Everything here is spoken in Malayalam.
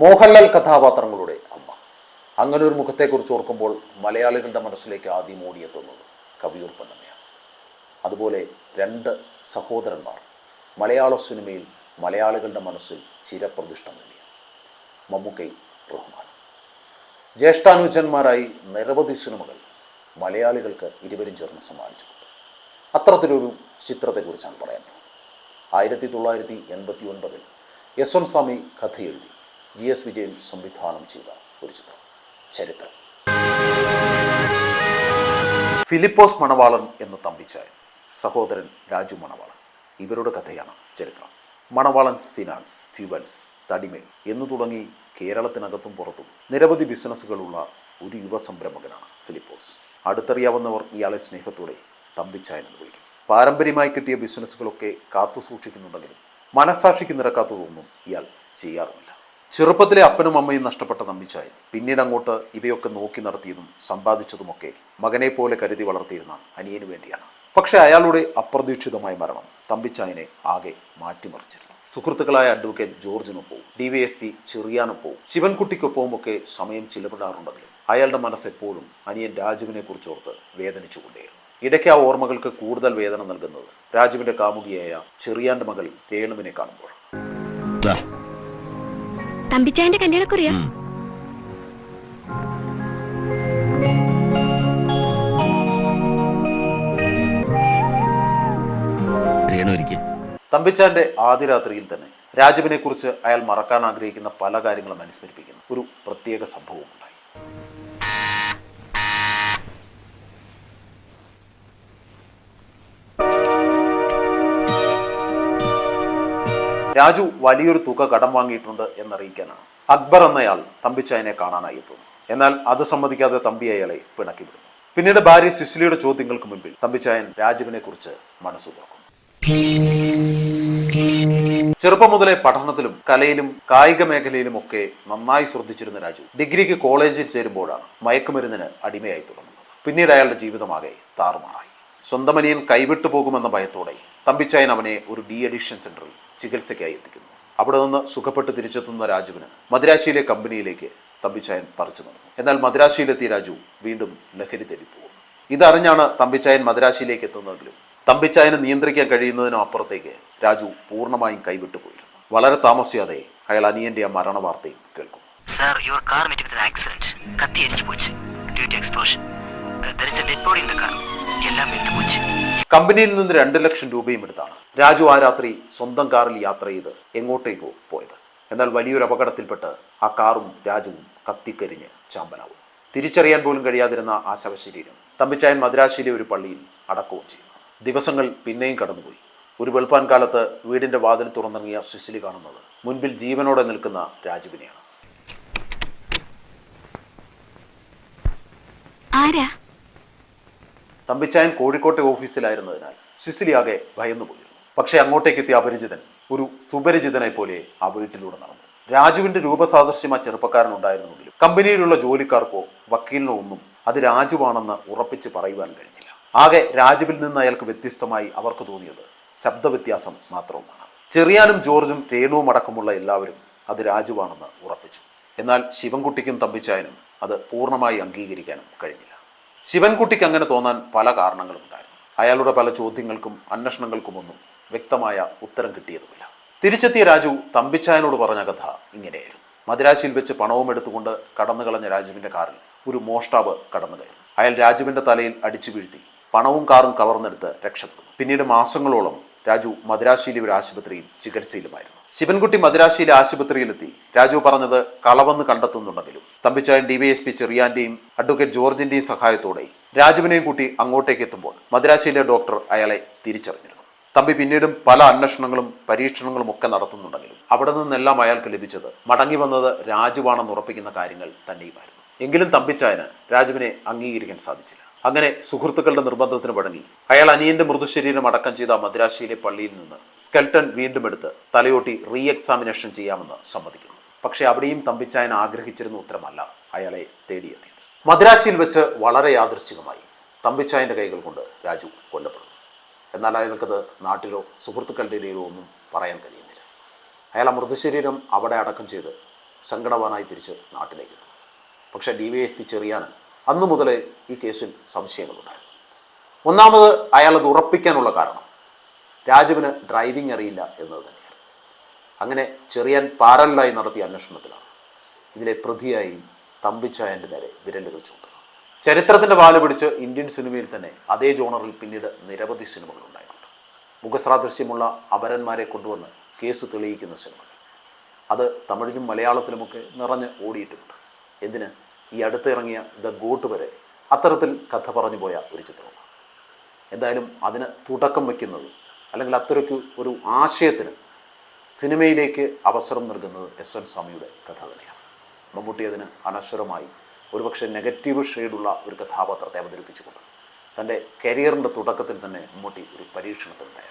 മോഹൻലാൽ കഥാപാത്രങ്ങളുടെ അമ്മ. അങ്ങനെ ഒരു മുഖത്തെക്കുറിച്ച് ഓർക്കുമ്പോൾ മലയാളികളുടെ മനസ്സിലേക്ക് ആദ്യം ഓടിയെത്തുന്നത് കവിയൂർ പൊന്നമ്മയാണ്. അതുപോലെ രണ്ട് സഹോദരന്മാർ. മലയാള സിനിമയിൽ മലയാളികളുടെ മനസ്സിൽ ചിരപ്രതിഷ്ഠ നേടിയ മമ്മൂക്കൈ റഹ്മാൻ. ജ്യേഷ്ഠാനുജന്മാരായി നിരവധി സിനിമകൾ മലയാളികൾക്ക് ഇരുവരും ചേർന്ന് സമ്മാനിച്ചിട്ടുണ്ട്. അത്തരത്തിലൊരു ചിത്രത്തെക്കുറിച്ചാണ് പറയാൻ പോകുന്നത് ആയിരത്തി തൊള്ളായിരത്തി എൺപത്തി ഒൻപതിൽ യശ്വന്ത് സ്വാമി കഥ എഴുതി ജി എസ് വിജയൻ സംവിധാനം ചെയ്ത ഒരു ചിത്രം ചരിത്രം. ഫിലിപ്പോസ് മണവാളൻ എന്ന തമ്പിച്ചായൻ സഹോദരൻ രാജു മണവാളൻ ഇവരുടെ കഥയാണ് ചരിത്രം. മണവാളൻസ് ഫിനാൻസ് ഫ്യൂവൻസ് തടിമേൽ എന്നു തുടങ്ങി കേരളത്തിനകത്തും പുറത്തും നിരവധി ബിസിനസ്സുകളുള്ള ഒരു യുവ സംരംഭകനാണ് ഫിലിപ്പോസ്. അടുത്തറിയാവുന്നവർ ഇയാളെ സ്നേഹത്തോടെ തമ്പിച്ചായൻ എന്ന് വിളിക്കും. പാരമ്പര്യമായി കിട്ടിയ ബിസിനസ്സുകളൊക്കെ കാത്തു സൂക്ഷിക്കുന്നുണ്ടെങ്കിലും മനസാക്ഷിക്ക് നിരക്കാത്തതൊന്നും ഇയാൾ ചെയ്യാറുമില്ല. ചെറുപ്പത്തിലെ അപ്പനും അമ്മയും നഷ്ടപ്പെട്ട തമ്പിച്ചായൻ പിന്നീട് അങ്ങോട്ട് ഇവയൊക്കെ നോക്കി നടത്തിയതും സമ്പാദിച്ചതുമൊക്കെ മകനെ പോലെ കരുതി വളർത്തിയിരുന്ന അനിയന് വേണ്ടിയാണ്. പക്ഷേ അയാളുടെ അപ്രതീക്ഷിതമായ മരണം തമ്പിച്ചായനെ ആകെ മാറ്റിമറിച്ചിരുന്നു. സുഹൃത്തുക്കളായ അഡ്വക്കേറ്റ് ജോർജിനൊപ്പവും ഡി വി എസ് പി ചെറിയാനൊപ്പവും ശിവൻകുട്ടിക്കൊപ്പവും ഒക്കെ സമയം ചിലവിടാറുണ്ടെങ്കിലും അയാളുടെ മനസ്സെപ്പോഴും അനിയൻ രാജുവിനെ കുറിച്ചോർത്ത് വേദനിച്ചുകൊണ്ടേയിരുന്നു. ഇടയ്ക്ക് ആ ഓർമ്മകൾക്ക് കൂടുതൽ വേദന നൽകുന്നത് രാജുവിന്റെ കാമുകിയായ ചെറിയാന്റെ മകൾ രേണുവിനെ കാണുമ്പോഴാണ് തമ്പിച്ചായന്റെ കല്യാണക്കുറിയാ. തമ്പിച്ചാന്റെ ആദ്യ രാത്രിയിൽ തന്നെ രാജുവിനെ കുറിച്ച് അയാൾ മറക്കാൻ ആഗ്രഹിക്കുന്ന പല കാര്യങ്ങളും അനുസ്മരിപ്പിക്കുന്നു. ഒരു പ്രത്യേക സംഭവം. രാജു വലിയൊരു തുക കടം വാങ്ങിയിട്ടുണ്ട് എന്നറിയിക്കാനാണ്. അക്ബർ എന്നയാൾ തമ്പിച്ചായനെ കാണാനായി എത്തുന്നു. എന്നാൽ അത് സമ്മതിക്കാതെ തമ്പി അയാളെ പിണക്കി വിടുന്നു. പിന്നീട് ഭാര്യ സിസിലിയുടെ ചോദ്യങ്ങൾക്ക് മുമ്പിൽ തമ്പിച്ചായൻ രാജുവിനെ കുറിച്ച് മനസ്സു തുറക്കുന്നു. ചെറുപ്പം മുതലേ പഠനത്തിലും കലയിലും കായിക മേഖലയിലും ഒക്കെ നന്നായി ശ്രദ്ധിച്ചിരുന്ന രാജു ഡിഗ്രിക്ക് കോളേജിൽ ചേരുമ്പോഴാണ് മയക്കുമരുന്നിന് അടിമയായി തുടങ്ങുന്നത്. പിന്നീട് അയാളുടെ ജീവിതമാകെ താറുമാറായി. സ്വന്തമനിയൻ കൈവിട്ടു പോകുമെന്ന ഭയത്തോടെ തമ്പിച്ചായൻ അവനെ ഒരു ഡി അഡിക്ഷൻ സെന്ററിൽ ചികിത്സയ്ക്കായി എത്തിക്കുന്നു. അവിടെ നിന്ന് സുഖപ്പെട്ട് തിരിച്ചെത്തുന്ന രാജുവിന് മദ്രാശിയിലെ കമ്പനിയിലേക്ക് തമ്പിച്ചായൻ പറിച്ചു നടന്നു. എന്നാൽ മദ്രാശിയിലെത്തിയ രാജു വീണ്ടും ലഹരി തേടിപ്പോകുന്നു ഇതറിഞ്ഞാണ് തമ്പിച്ചായൻ മദ്രാശിയിലേക്ക് എത്തുന്നതെങ്കിലും തമ്പിച്ചായനെ നിയന്ത്രിക്കാൻ കഴിയുന്നതിനും അപ്പുറത്തേക്ക് രാജു പൂർണമായും കൈവിട്ടു പോയിരുന്നു. വളരെ താമസിയാതെ അയാൾ അനിയന്റെ ആ മരണ വാർത്തയും കേൾക്കും യുവർ കാർ വിത്ത് ആക്സിഡന്റ് പോയി എ ഇൻ കാർ എല്ലാം പോയി കമ്പനിയിൽ നിന്ന് രണ്ട് ലക്ഷം രൂപയും എടുത്താണ്. രാജു ആ രാത്രി സ്വന്തം കാറിൽ യാത്ര ചെയ്ത് എങ്ങോട്ടേക്കോ പോയത്. എന്നാൽ വലിയൊരു അപകടത്തിൽപ്പെട്ട് ആ കാറും രാജുവും കത്തിക്കരിഞ്ഞ് ചാമ്പലാവും. തിരിച്ചറിയാൻ പോലും കഴിയാതിരുന്ന ആ ശവശരീരം തമ്പിച്ചായൻ മദ്രാശിയിലെ ഒരു പള്ളിയിൽ അടക്കുകയും ചെയ്യുന്നു ദിവസങ്ങൾ പിന്നെയും കടന്നുപോയി. ഒരു വെളുപ്പാൻ കാലത്ത് വീടിന്റെ വാതിൽ തുറന്നിറങ്ങിയ സിസിലി കാണുന്നത് മുൻപിൽ ജീവനോടെ നിൽക്കുന്ന രാജുവിനെയാണ്. തമ്പിച്ചായൻ കോഴിക്കോട്ടെ ഓഫീസിലായിരുന്നതിനാൽ സിസിലി ആകെ ഭയന്നുപോയി. പക്ഷേ അങ്ങോട്ടേക്ക് എത്തിയ അപരിചിതൻ ഒരു സുപരിചിതനെ പോലെ ആ വീട്ടിലൂടെ നടന്നു. രാജുവിന്റെ രൂപസാദൃശ്യം ആ ചെറുപ്പക്കാരനുണ്ടായിരുന്നെങ്കിലും കമ്പനിയിലുള്ള ജോലിക്കാർക്കോ വക്കീലിനോ ഒന്നും അത് രാജുവാണെന്ന് ഉറപ്പിച്ച് പറയുവാൻ കഴിഞ്ഞില്ല. ആകെ രാജുവിൽ നിന്ന് അയാൾക്ക് വ്യത്യസ്തമായി അവർക്ക് തോന്നിയത് ശബ്ദവ്യത്യാസം മാത്രവുമാണ്. ചെറിയാനും ജോർജും രേണുവും അടക്കമുള്ള എല്ലാവരും അത് രാജുവാണെന്ന് ഉറപ്പിച്ചു. എന്നാൽ ശിവൻകുട്ടിക്കും തമ്പിച്ചായനും അത് പൂർണമായി അംഗീകരിക്കാനും കഴിഞ്ഞില്ല. ശിവൻകുട്ടിക്ക് അങ്ങനെ തോന്നാൻ പല കാരണങ്ങളുണ്ടായിരുന്നു. അയാളുടെ പല ചോദ്യങ്ങൾക്കും അന്വേഷണങ്ങൾക്കുമൊന്നും വ്യക്തമായ ഉത്തരം കിട്ടിയതുമില്ല. തിരിച്ചെത്തിയ രാജു തമ്പിച്ചായനോട് പറഞ്ഞ കഥ ഇങ്ങനെയായിരുന്നു. മദ്രാശിയിൽ വെച്ച് പണവും എടുത്തുകൊണ്ട് കടന്നു കളഞ്ഞ രാജുവിന്റെ കാറിൽ ഒരു മോഷ്ടാവ് കടന്നു കയറി. അയാൾ രാജുവിന്റെ തലയിൽ അടിച്ചു വീഴ്ത്തി. പണവും കാറും കവർന്നെടുത്ത് രക്ഷപ്പെടുന്നു പിന്നീട് മാസങ്ങളോളം രാജു മദ്രാശിയിലെ ഒരു ആശുപത്രിയിൽ ചികിത്സയിലുമായിരുന്നു. ശിവൻകുട്ടി മദ്രാശിയിലെ ആശുപത്രിയിലെത്തി. രാജു പറഞ്ഞത് കളവെന്ന് കണ്ടെത്തുന്നുണ്ടെങ്കിലും തമ്പിച്ചായൻ ഡിവൈഎസ്പി ചെറിയാന്റെയും അഡ്വക്കേറ്റ് ജോർജിന്റെയും സഹായത്തോടെ രാജുവിനെയും കൂട്ടി അങ്ങോട്ടേക്ക് എത്തുമ്പോൾ മദ്രാശിയിലെ ഡോക്ടർ അയാളെ തിരിച്ചറിഞ്ഞിരുന്നു. തമ്പി പിന്നീടും പല അന്വേഷണങ്ങളും പരീക്ഷണങ്ങളും ഒക്കെ നടത്തുന്നുണ്ടെങ്കിലും അവിടെ നിന്നെല്ലാം അയാൾക്ക് ലഭിച്ചത് മടങ്ങി വന്നത് രാജുവാണെന്ന് ഉറപ്പിക്കുന്ന കാര്യങ്ങൾ തന്നെയുമായിരുന്നു. എങ്കിലും തമ്പിച്ചായന് രാജുവിനെ അംഗീകരിക്കാൻ സാധിച്ചില്ല. അങ്ങനെ സുഹൃത്തുക്കളുടെ നിർബന്ധത്തിന് പടങ്ങി അയാൾ അനിയന്റെ മൃതശരീരം അടക്കം ചെയ്ത മദ്രാശിയിലെ പള്ളിയിൽ നിന്ന് സ്കെൽട്ടൺ വീണ്ടും എടുത്ത് തലയോട്ടി റീ എക്സാമിനേഷൻ ചെയ്യാമെന്ന് സമ്മതിക്കുന്നു. പക്ഷേ അവിടെയും തമ്പിച്ചായൻ ആഗ്രഹിച്ചിരുന്ന ഉത്തരമല്ല അയാളെ തേടിയെത്തിയത്. മദ്രാശിയിൽ വെച്ച് വളരെ യാദൃശ്ചികമായി തമ്പിച്ചായന്റെ കൈകൾ കൊണ്ട് രാജു കൊല്ലപ്പെടുന്നു. എന്നാൽ അയാൾക്കത് നാട്ടിലോ സുഹൃത്തുക്കളുടെ ഇടയിലോ ഒന്നും പറയാൻ കഴിയുന്നില്ല. അയാൾ മൃതശരീരം അവിടെ അടക്കം ചെയ്ത് സങ്കടവാനായി തിരിച്ച് നാട്ടിലേക്ക് എത്തും പക്ഷേ ഡി വൈ എസ് പി ചെറിയാണ് അന്നു മുതലേ ഈ കേസിൽ സംശയങ്ങളുണ്ടായിരുന്നു. ഒന്നാമത് അയാൾ അത് ഉറപ്പിക്കാനുള്ള കാരണം രാജുവിന് ഡ്രൈവിംഗ് അറിയില്ല എന്നത് തന്നെയാണ്. അങ്ങനെ ചെറിയാൻ പാരലായി നടത്തിയ അന്വേഷണത്തിലാണ് ഇതിലെ പ്രതിയായി തമ്പിച്ചായന്റെ നേരെ വിരലുകൾ ചൂണ്ടുന്നത് ചരിത്രത്തിന്റെ വാൽ പിടിച്ച് ഇന്ത്യൻ സിനിമയിൽ തന്നെ അതേ ജോണറിൽ പിന്നീട് നിരവധി സിനിമകൾ ഉണ്ടായിട്ടുണ്ട്. മുഖസ്രാദൃശ്യമുള്ള അപരന്മാരെ കൊണ്ടുവന്ന് കേസ് തെളിയിക്കുന്ന സിനിമകൾ. അത് തമിഴിലും മലയാളത്തിലുമൊക്കെ നിറഞ്ഞ് ഓടിയിട്ടുണ്ട്. എന്തിന്? ഈ അടുത്തിറങ്ങിയ ദ ഗോട്ട് വരെ അത്തരത്തിൽ കഥ പറഞ്ഞു പോയ ഒരു ചിത്രമാണ്. എന്തായാലും അതിന് തുടക്കം വയ്ക്കുന്നത് അല്ലെങ്കിൽ അത്രയ്ക്ക് ഒരു ആശയത്തിന് സിനിമയിലേക്ക് അവസരം നൽകുന്നത് എസ് എൻ സ്വാമിയുടെ കഥ തന്നെയാണ്. മമ്മൂട്ടി അതിന് അനശ്വരമായി ഒരുപക്ഷെ നെഗറ്റീവ് ഷെയ്ഡുള്ള ഒരു കഥാപാത്രത്തെ അവതരിപ്പിച്ചുകൊണ്ട് തന്റെ കരിയറിന്റെ തുടക്കത്തിൽ തന്നെ മമ്മൂട്ടി ഒരു പരീക്ഷണത്തിലുണ്ടായിരുന്നു.